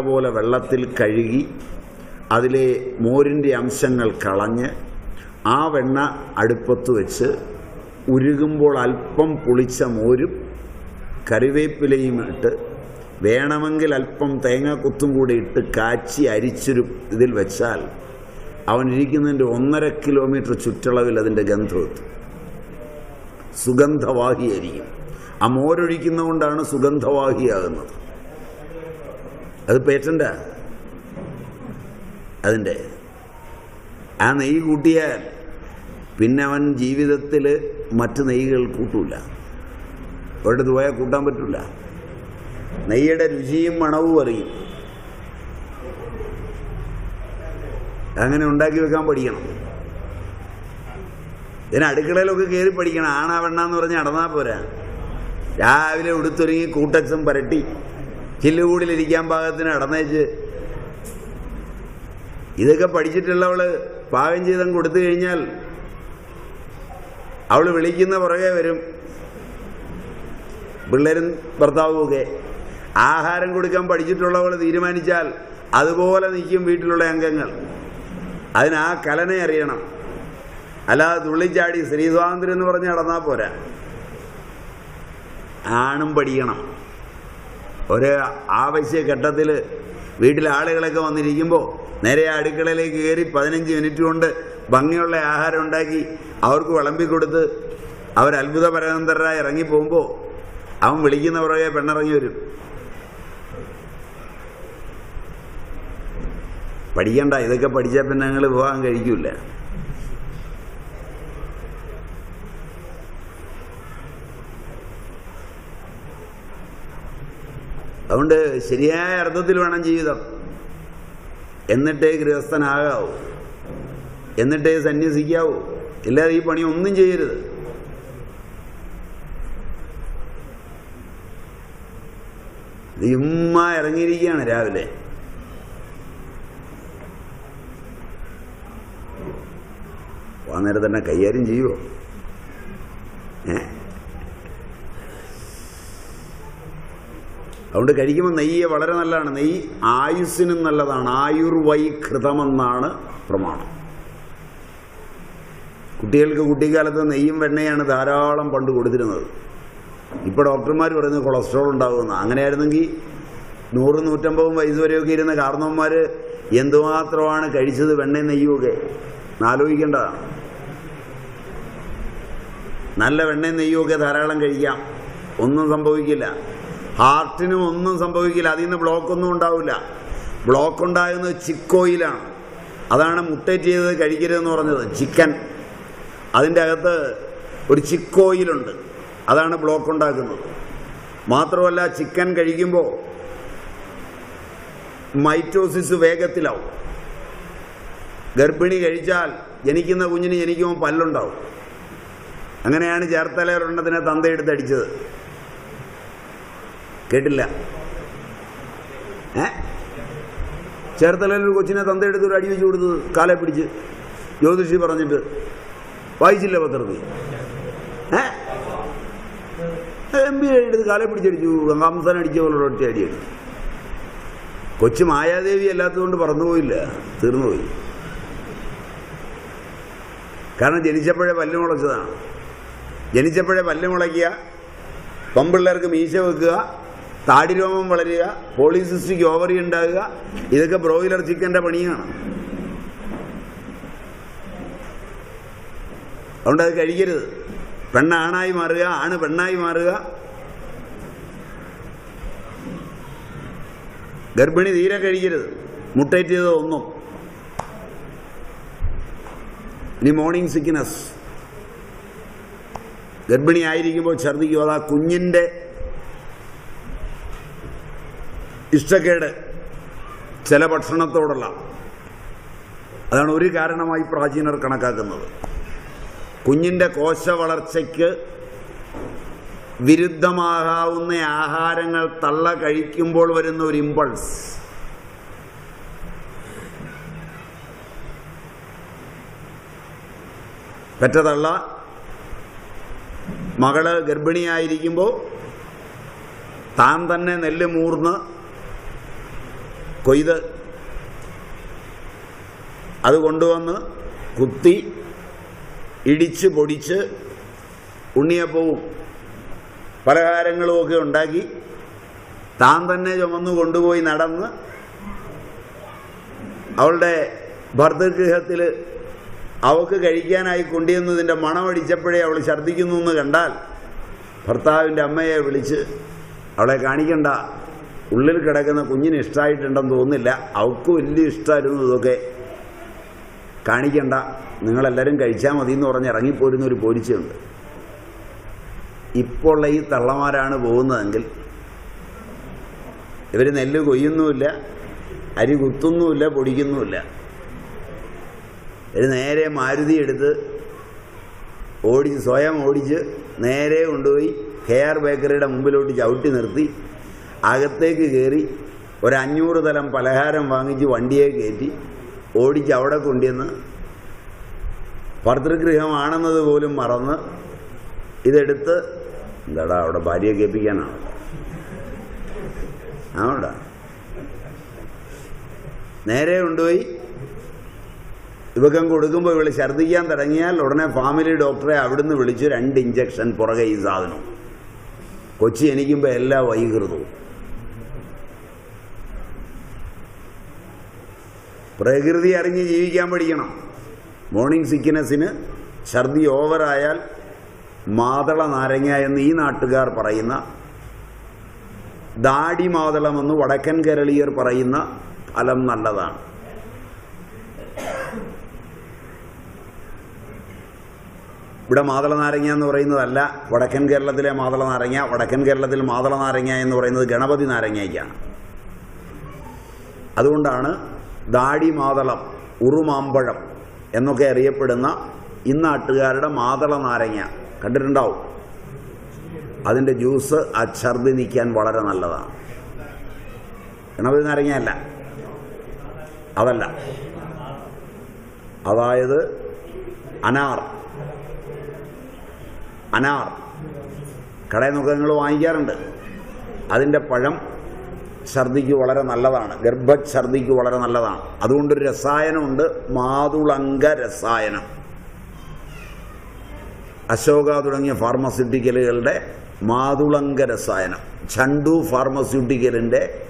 പോലെ വെള്ളത്തിൽ കഴുകി അതിലെ മോരിന്റെ അംശങ്ങൾ കളഞ്ഞ് ആ വെണ്ണ അടുപ്പത്ത് വെച്ച് ഉരുകുമ്പോൾ അല്പം പുളിച്ച മോരും കറിവേപ്പിലയും ഇട്ട് വേണമെങ്കിൽ അല്പം തേങ്ങാക്കുത്തും കൂടി ഇട്ട് കാച്ചി അരിച്ചൊരു ഇതിൽ വെച്ചാൽ അവൻ ഇരിക്കുന്നതിന്റെ ഒന്നര കിലോമീറ്റർ ചുറ്റളവിൽ അതിന്റെ ഗന്ധം എത്തും. സുഗന്ധവാഹിയായിരിക്കും. ആ മോരൊഴിക്കുന്നതുകൊണ്ടാണ് സുഗന്ധവാഹിയാകുന്നത്. അത് പേറ്റന്റാ അതിന്റെ ആ നെയ്യ് കൂട്ടിയാൽ പിന്നെ അവൻ ജീവിതത്തിൽ മറ്റ് നെയ്യുകൾ കൂട്ടൂല. ഒരിടത്ത് പോയാൽ കൂട്ടാൻ പറ്റില്ല നെയ്യുടെ രുചിയും മണവും അറിയും. അങ്ങനെ ഉണ്ടാക്കി വെക്കാൻ പഠിക്കണം. ഇതിന് അടുക്കളയിലൊക്കെ കയറി പഠിക്കണം. ആണാ വെണ്ണാന്ന് പറഞ്ഞ് നടന്നാൽ പോരാ. രാവിലെ ഉടുത്തൊരുങ്ങി കൂട്ടച്ചും പരട്ടി. ചില്ലുകൂടിലിരിക്കാൻ പാകത്തിന് അടന്നേച്ച്. ഇതൊക്കെ പഠിച്ചിട്ടുള്ളവൾ പാകം ചെയ്തം കൊടുത്തു കഴിഞ്ഞാൽ അവൾ വിളിക്കുന്ന പുറകെ വരും. പിള്ളേരും ഭർത്താവുമൊക്കെ ആഹാരം കൊടുക്കാൻ പഠിച്ചിട്ടുള്ളവൾ തീരുമാനിച്ചാൽ അതുപോലെ നിൽക്കും വീട്ടിലുള്ള അംഗങ്ങൾ. അതിന് ആ കലനെ അറിയണം. അല്ലാതെ തുള്ളിച്ചാടി സ്ത്രീ സ്വാതന്ത്ര്യം എന്ന് പറഞ്ഞ് നടന്നാൽ പോരാ. ആണും പഠിക്കണം. ഒരു ആവശ്യ ഘട്ടത്തിൽ വീട്ടിലെ ആളുകളൊക്കെ വന്നിരിക്കുമ്പോൾ നേരെ അടുക്കളയിലേക്ക് കയറി പതിനഞ്ച് മിനിറ്റ് കൊണ്ട് ഭംഗിയുള്ള ആഹാരം ഉണ്ടാക്കി അവർക്ക് വിളമ്പി കൊടുത്ത് അവർ അത്ഭുത ഇറങ്ങി പോകുമ്പോൾ അവൻ വിളിക്കുന്ന പുറകെ പെണ്ണിറങ്ങി വരും. പഠിക്കണ്ട ഇതൊക്കെ പഠിച്ചാൽ പിന്നെ ഞങ്ങൾ വിവാഹം കഴിക്കൂല. അതുകൊണ്ട് ശരിയായ അർത്ഥത്തിൽ വേണം ജീവിതം. എന്നിട്ടേ ഗൃഹസ്ഥനാകാവൂ. എന്നിട്ടേ സന്യസിക്കാവൂ. ഇല്ലാതെ ഈ പണി ഒന്നും ചെയ്യരുത്. ഇമ്മ ഇറങ്ങിയിരിക്കുകയാണ് രാവിലെ. വാ നേരം തന്നെ കൈകാര്യം ചെയ്യുമോ ഏ? അതുകൊണ്ട് കഴിക്കുമ്പോൾ നെയ്യ് വളരെ നല്ലതാണ്. നെയ്യ് ആയുസ്സിനും നല്ലതാണ്. ആയുർവൈകൃതമെന്നാണ് പ്രമാണം. കുട്ടികൾക്ക് കുട്ടിക്കാലത്ത് നെയ്യും വെണ്ണയാണ് ധാരാളം പണ്ട് കൊടുത്തിരുന്നത്. ഇപ്പോൾ ഡോക്ടർമാർ പറയുന്നത് കൊളസ്ട്രോൾ ഉണ്ടാകുമെന്ന്. അങ്ങനെയായിരുന്നെങ്കിൽ നൂറ് നൂറ്റമ്പതും വയസ്സ് വരെയൊക്കെ ഇരുന്ന കാരണവന്മാർ എന്തുമാത്രമാണ് കഴിച്ചത് വെണ്ണയും നെയ്യുമൊക്കെ ആലോചിക്കേണ്ടതാണ്. നല്ല വെണ്ണയും നെയ്യുമൊക്കെ ധാരാളം കഴിക്കാം. ഒന്നും സംഭവിക്കില്ല. ഹാർട്ടിനും ഒന്നും സംഭവിക്കില്ല. അതിൽ നിന്ന് ബ്ലോക്കൊന്നും ഉണ്ടാവില്ല. ബ്ലോക്ക് ഉണ്ടാകുന്നത് ചിക്കോയിലാണ്. അതാണ് മുട്ടേറ്റ് ചെയ്തത് കഴിക്കരുതെന്ന് പറഞ്ഞത്. ചിക്കൻ. അതിന്റെ അകത്ത് ഒരു ചിക്കോയിലുണ്ട്. അതാണ് ബ്ലോക്ക് ഉണ്ടാക്കുന്നത് മാത്രമല്ല ചിക്കൻ കഴിക്കുമ്പോൾ മൈറ്റോസിസ് വേഗത്തിലാവും. ഗർഭിണി കഴിച്ചാൽ ജനിക്കുന്ന കുഞ്ഞിന് ജനിക്കുമ്പോൾ പല്ലുണ്ടാവും. അങ്ങനെയാണ് ചേർത്തലയൊരെണ്ണത്തിനെ തന്തയെടുത്തടിച്ചത് കേട്ടില്ല. ഏ? ചേർത്തലയിൽ ഒരു കൊച്ചിനെ തന്തയെടുത്ത് ഒരു അടി വെച്ച് കൊടുത്തത് കാലെ പിടിച്ച്. ജ്യോതിഷി പറഞ്ഞിട്ട് വായിച്ചില്ല പത്രത്തിൽ. ഏ? എം പി എടുത്ത് കാലെ പിടിച്ചടിച്ചു. കംസൻ അടിച്ച പോലെ ഒറ്റ അടി അടിച്ചു കൊച്ചു മായാദേവി അല്ലാത്തതുകൊണ്ട് പറന്നുപോയില്ല. തീർന്നുപോയി. കാരണം ജനിച്ചപ്പോഴേ പല്ല് മുളച്ചതാണ്. ജനിച്ചപ്പോഴേ പല്ല് മുളയ്ക്കുക. പമ്പിള്ളേർക്ക് മീശ വെക്കുക. താടിരോമം വളരുക പോളിസിസ്റ്റിക് ഓവറി ഉണ്ടാകുക ഇതൊക്കെ ബ്രോയിലർ ചിക്കന്റെ പണിയാണ്. അതുകൊണ്ട് അത് കഴിക്കരുത്. പെണ്ണാണായി മാറുക ആണ് പെണ്ണായി മാറുക. ഗർഭിണി തീരെ കഴിക്കരുത്. മുട്ടേറ്റ് ഒന്നും. ഇനി മോർണിംഗ് സിക്നസ് ഗർഭിണി ആയിരിക്കുമ്പോൾ ഛർദ്ദിക്കുക അത് കുഞ്ഞിന്റെ ഇഷ്ടക്കേട് ചില ഭക്ഷണത്തോടുള്ള അതാണ് ഒരു കാരണമായി പ്രാചീനർ കണക്കാക്കുന്നത്. കുഞ്ഞിന്റെ കോശ വളർച്ചയ്ക്ക് വിരുദ്ധമാകാവുന്ന ആഹാരങ്ങൾ തള്ള കഴിക്കുമ്പോൾ വരുന്ന ഒരു ഇമ്പൾസ്. പെറ്റതള്ള മകൾ ഗർഭിണിയായിരിക്കുമ്പോൾ താൻ തന്നെ നെല്ല് മൂർന്ന് കൊയ്ത് അത് കൊണ്ടുവന്ന് കുത്തി ഇടിച്ച് പൊടിച്ച് ഉണ്ണിയപ്പവും പലഹാരങ്ങളുമൊക്കെ ഉണ്ടാക്കി താൻ തന്നെ ചുമന്നു കൊണ്ടുപോയി നടന്ന് അവളുടെ ഭർതൃഗൃഹത്തിൽ അവൾക്ക് കഴിക്കാനായി കൊണ്ടുവന്നതിന്റെ മണമടിച്ചപ്പോഴേ അവൾ ഛർദ്ദിക്കുന്നു എന്ന് കണ്ടാൽ ഭർത്താവിന്റെ അമ്മയെ വിളിച്ച് അവളെ കാണിക്കണ്ട. ഉള്ളിൽ കിടക്കുന്ന കുഞ്ഞിന് ഇഷ്ടമായിട്ടുണ്ടെന്ന് തോന്നുന്നില്ല. അവൾക്ക് വലിയ ഇഷ്ടമായിരുന്നു ഇതൊക്കെ. കാണിക്കണ്ട. നിങ്ങളെല്ലാവരും കഴിച്ചാൽ മതി എന്ന് പറഞ്ഞ് ഇറങ്ങിപ്പോരുന്ന ഒരു പോലീസുണ്ട്. ഇപ്പോൾ ഈ തള്ളമാരാണ് പോകുന്നതെങ്കിൽ ഇവർ നെല്ല് കൊയ്യുന്നുമില്ല അരി കുത്തുന്നുമില്ല പൊടിക്കുന്നുമില്ല. ഇവർ നേരെ മാരുതി എടുത്ത് ഓടിച്ച് സ്വയം ഓടിച്ച് നേരെ കൊണ്ടുപോയി കെ ആർ ബേക്കറിയുടെ മുമ്പിലോട്ട് ചവിട്ടി നിർത്തി. അകത്തേക്ക് കയറി ഒരു അഞ്ഞൂറ് തലം പലഹാരം വാങ്ങിച്ച് വണ്ടിയെ കയറ്റി ഓടിച്ച് അവിടെ കൊണ്ടുവന്ന് ഭർതൃഗൃഹമാണെന്നത് പോലും മറന്ന് ഇതെടുത്ത് എന്താടാ അവിടെ ഭാര്യയെ കേൾപ്പിക്കാനാണ് ആ നേരെ കൊണ്ടുപോയി. ഇവക്കം കൊടുക്കുമ്പോൾ ഇവൾ ഛർദ്ദിക്കാൻ തുടങ്ങിയാൽ ഉടനെ ഫാമിലി ഡോക്ടറെ അവിടുന്ന് വിളിച്ചു രണ്ട് ഇഞ്ചക്ഷൻ പുറകെ ഈ സാധനം കൊച്ചി എനിക്കുമ്പോൾ എല്ലാ വൈകൃതവും. പ്രകൃതി അറിഞ്ഞ് ജീവിക്കാൻ പഠിക്കണം. മോർണിംഗ് സിക്നസ്സിന് ഛർദി ഓവറായാൽ മാതള നാരങ്ങ എന്ന് ഈ നാട്ടുകാർ പറയുന്ന ദാടി മാതളമെന്ന് വടക്കൻ കേരളീയർ പറയുന്ന ഫലം നല്ലതാണ്. ഇവിടെ മാതള നാരങ്ങ എന്ന് പറയുന്നതല്ല വടക്കൻ കേരളത്തിലെ മാതള നാരങ്ങ വടക്കൻ കേരളത്തിൽ മാതള നാരങ്ങ എന്ന് പറയുന്നത് ഗണപതി നാരങ്ങയ്ക്കാണ്. അതുകൊണ്ടാണ് ദാടി മാതളം ഉറുമാമ്പഴം എന്നൊക്കെ അറിയപ്പെടുന്ന ഇന്നാട്ടുകാരുടെ മാതള നാരങ്ങ. കണ്ടിട്ടുണ്ടാവും? അതിന്റെ ജ്യൂസ് ആ ഛർദി നിൽക്കാൻ വളരെ നല്ലതാണ്. ഗണപതി നാരങ്ങയല്ല. അതല്ല. അതായത് അനാർ. അനാർ. കടയിൽ നിന്നൊക്കെ നിങ്ങൾ വാങ്ങിക്കാറുണ്ട്. അതിന്റെ പഴം ഛർദിക്ക് വളരെ നല്ലതാണ്. ഗർഭഛർദിക്ക് വളരെ നല്ലതാണ്. അതുകൊണ്ടൊരു രസായനമുണ്ട്. മാതുളങ്ക രസായനം. അശോക തുടങ്ങിയ ഫാർമസ്യൂട്ടിക്കലുകളുടെ മാതുളങ്ക രസായനം. ചണ്ടു ഫാർമസ്യൂട്ടിക്കലിന്റെ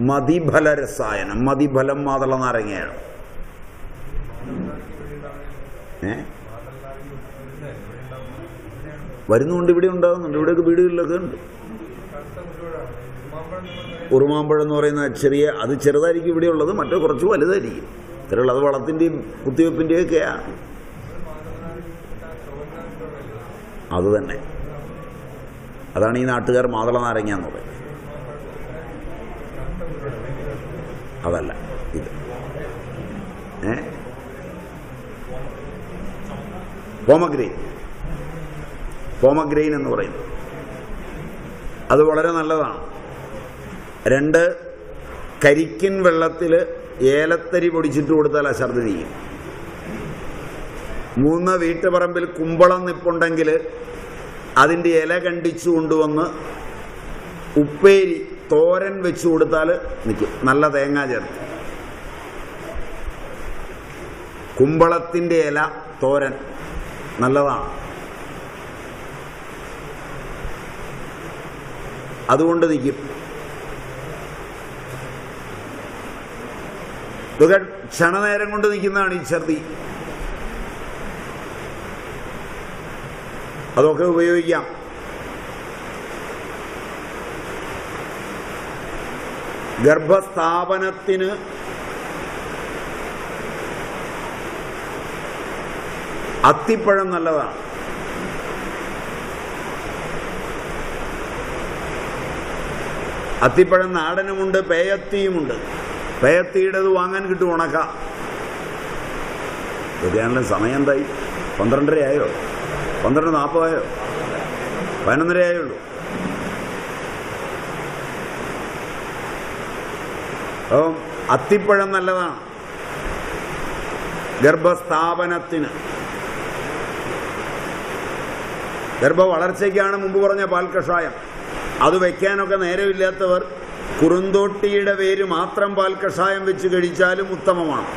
മതിഫല രസായനം. മതിഫലം മാതള നാരങ്ങയാണ് ഏ? വരുന്നുണ്ട് ഇവിടെ ഉണ്ടാകുന്നുണ്ട് ഇവിടെയൊക്കെ വീടുകളിലൊക്കെ ഉണ്ട്. ഉറുമാമ്പഴം എന്ന് പറയുന്ന ചെറിയ അത് ചെറുതായിരിക്കും ഇവിടെ ഉള്ളത് മറ്റേ കുറച്ച് വലുതായിരിക്കും. ഇത്രയുള്ള അത് വളത്തിന്റെയും കുത്തിവെപ്പിന്റെയും ഒക്കെയാണ് അത് തന്നെ. അതാണ് ഈ നാട്ടുകാർ മാതള നാരങ്ങ എന്ന് പറയുന്നത്. അതല്ല ഇത്. ഏ? പോമഗ്രെയിൻ പോമഗ്രെയിൻ എന്ന് പറയുന്നത്. അത് വളരെ നല്ലതാണ്. രണ്ട് കരിക്കിൻ വെള്ളത്തിൽ ഏലത്തരി പൊടിച്ചിട്ട് കൊടുത്താൽ അശ്രദ്ധ ചെയ്യും. മൂന്ന് വീട്ടുപറമ്പിൽ കുമ്പളം നിപ്പുണ്ടെങ്കിൽ അതിന്റെ ഇല കണ്ടിച്ചു കൊണ്ടുവന്ന് ഉപ്പേരി തോരൻ വെച്ച് കൊടുത്താൽ നിൽക്കും. നല്ല തേങ്ങ ചേർത്ത്. കുമ്പളത്തിന്റെ ഇല തോരൻ. നല്ലതാണ്. അതുകൊണ്ട് നിൽക്കും ഇതൊക്കെ ക്ഷണനേരം കൊണ്ട് നിൽക്കുന്നതാണ് ഈ ഛർദി. അതൊക്കെ ഉപയോഗിക്കാം. ഗർഭസ്ഥാപനത്തിന് അത്തിപ്പഴം നല്ലതാണ്. അത്തിപ്പഴം നാടനുമുണ്ട് പേയത്തിയുമുണ്ട്. പേയത്തിയുടേത് വാങ്ങാൻ കിട്ടും ഉണക്ക. ഇതൊക്കെയാണല്ലോ സമയം എന്തായി? പന്ത്രണ്ടര ആയോ പന്ത്രണ്ട് നാൽപ്പതായോ? പതിനൊന്നര ആയുള്ളൂ അപ്പം അത്തിപ്പഴം നല്ലതാണ്. ഗർഭസ്ഥാപനത്തിന്. ഗർഭ വളർച്ചയ്ക്കാണ് മുമ്പ് പറഞ്ഞ പാൽ കഷായം അത് വയ്ക്കാനൊക്കെ നേരമില്ലാത്തവർ കുറുന്തോട്ടിയുടെ പേര് മാത്രം പാൽ കഷായം വെച്ച് കഴിച്ചാലും ഉത്തമമാണ്.